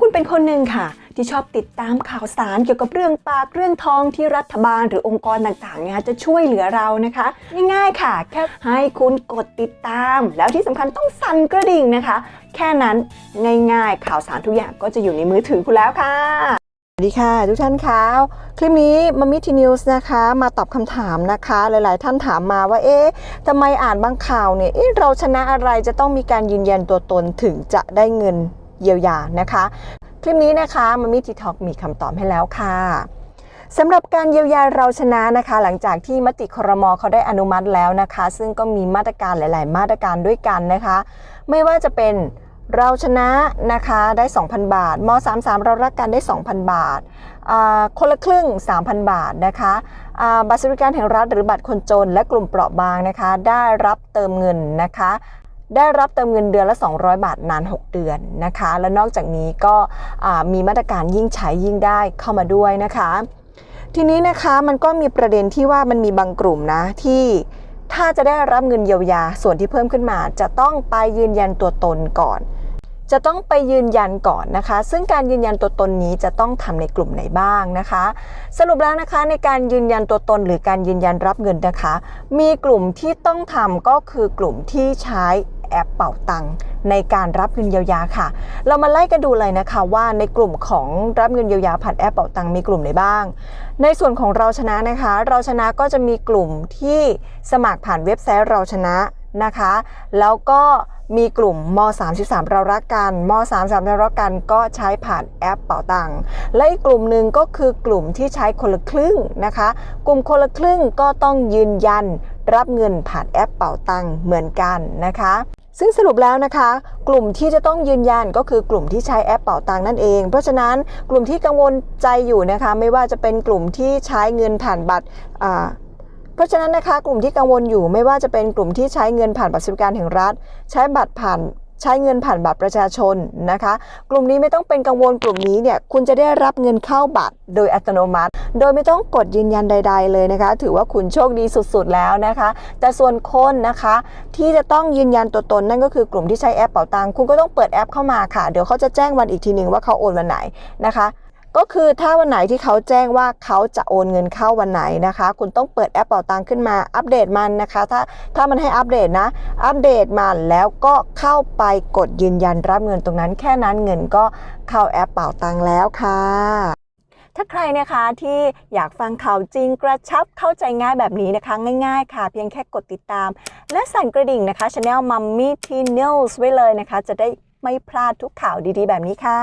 คุณเป็นคนหนึ่งค่ะ ที่ชอบติดตามข่าวสารเกี่ยวกับเรื่องปากเรื่องทองที่รัฐบาลหรือองค์กรต่างๆเนี่ยจะช่วยเหลือเรานะคะ ง่ายๆค่ะ แค่ให้คุณกดติดตาม แล้วที่สำคัญต้องสั่นกระดิ่งนะคะ แค่นั้นง่ายๆ ข่าวสารทุกอย่างก็จะอยู่ในมือถือคุณแล้วค่ะสวัสดีค่ะทุกท่านคะคลิปนี้มามิทีนิวส์นะคะมาตอบคำถามนะคะ หลาย ๆ ท่านถามมาว่าเอ๊ะทำไมอ่านบางข่าวเนี่ยเอ๊ะเราชนะอะไรจะต้องมีการยืนยันตัวตนถึงจะได้เงิน เยียวยานะคะ คลิปนี้นะคะมามิทีท็อกมีคำตอบให้แล้วค่ะสำหรับการเยียวยาเราชนะนะคะ หลังจากที่มติครมเขาได้อนุมัติแล้วนะคะ ซึ่งก็มีมาตรการหลาย ๆ มาตรการด้วยกันนะคะ ไม่ว่าจะเป็นเราชนะนะคะได้ 2,000 บาทม33 เรารักกันได้ 2,000 บาท คนละครึ่ง 3,000 บาทนะคะบัตรสวัสดิการแห่งรัฐหรือบัตรคนจนและกลุ่มเปราะบางนะคะ ได้รับเติมเงินนะคะ ได้รับเติมเงินเดือนละ 200 บาทนาน 6 เดือนนะคะ และนอกจากนี้ก็มีมาตรการยิ่งใช้ยิ่งได้เข้ามาด้วยนะคะ ทีนี้นะคะมันก็มีประเด็นที่ว่ามันมีบางกลุ่มนะที่ถ้าจะได้รับเงินเยียวยาส่วนที่เพิ่มขึ้นมา จะต้องไปยืนยันตัวตนก่อน จะต้องไปยืนยันก่อนนะคะ ซึ่งการยืนยันตัวตนนี้จะต้องทำในกลุ่มไหนบ้างนะคะ สรุปแล้วนะคะในการยืนยันตัวตนหรือการยืนยันรับเงินนะคะ มีกลุ่มที่ต้องทำก็คือกลุ่มที่ใช้ แอปเป่าตังในการรับเงินเยียวยาค่ะ เรามาไล่กันดูเลยนะคะว่าในกลุ่มของรับเงินเยียวยาผ่านแอปเป่าตังมีกลุ่มไหนบ้าง ในส่วนของเราชนะนะคะ เราชนะก็จะมีกลุ่มที่สมัครผ่านเว็บไซต์เราชนะนะคะ แล้วก็มีกลุ่มม 33 เรารักกันม 33เรารักกันก็ใช้ผ่านแอปเป่าตังและอีกกลุ่มหนึ่งก็คือกลุ่มที่ใช้คนละครึ่งนะคะ กลุ่มคนละครึ่งก็ต้องยืนยันรับเงินผ่านแอปเป่าตังเหมือนกันนะคะ ซึ่งสรุปแล้วนะคะ กลุ่มที่จะต้องยืนยันก็คือกลุ่มที่ใช้แอปเป่าตังนั่นเอง เพราะฉะนั้นกลุ่มที่กังวลใจอยู่นะคะ ไม่ว่าจะเป็นกลุ่มที่ใช้เงินผ่านบัตรเพราะฉะนั้นนะคะ กลุ่มที่กังวลอยู่ไม่ว่าจะเป็นกลุ่มที่ใช้เงินผ่านบัตรสวัสดิการแห่งรัฐ ใช้บัตรผ่าน ใช้เงินผ่านบัตรประชาชนนะคะ กลุ่มนี้ไม่ต้องเป็นกังวลกลุ่มนี้เนี่ยคุณจะได้รับเงินเข้าบัตรโดยอัตโนมัติ โดยไม่ต้องกดยืนยันใด ๆ เลยนะคะ ถือว่าคุณโชคดีสุดๆแล้วนะคะ แต่ส่วนคนนะคะ ที่จะต้องยืนยันตัวตนนั่นก็คือกลุ่มที่ใช้แอปเป๋าตังค์คุณก็ต้องเปิดแอปเข้ามาค่ะ เดี๋ยวเขาจะแจ้งวันอีกทีหนึ่งว่าเขาโอนวันไหนนะคะ ก็คือถ้าวันไหนที่เขาแจ้งว่าเขาจะโอนเงินเข้าวันไหนนะคะ คุณต้องเปิดแอปเป๋าตังขึ้นมาอัปเดตมันนะคะ ถ้าถ้ามันให้อัปเดตนะ อัปเดตมันแล้วก็เข้าไปกดยืนยันรับเงินตรงนั้น แค่นั้นเงินก็เข้าแอปเป๋าตังแล้วค่ะถ้าใครนะคะที่อยากฟังข่าวจริงกระชับเข้าใจง่ายแบบนี้นะคะ ง่ายๆ ค่ะ เพียงแค่กดติดตาม และสั่นกระดิ่งนะคะช anel Mummy T News ไว้เลยนะคะ จะได้ไม่พลาดทุกข่าวดีๆ แบบนี้ค่ะ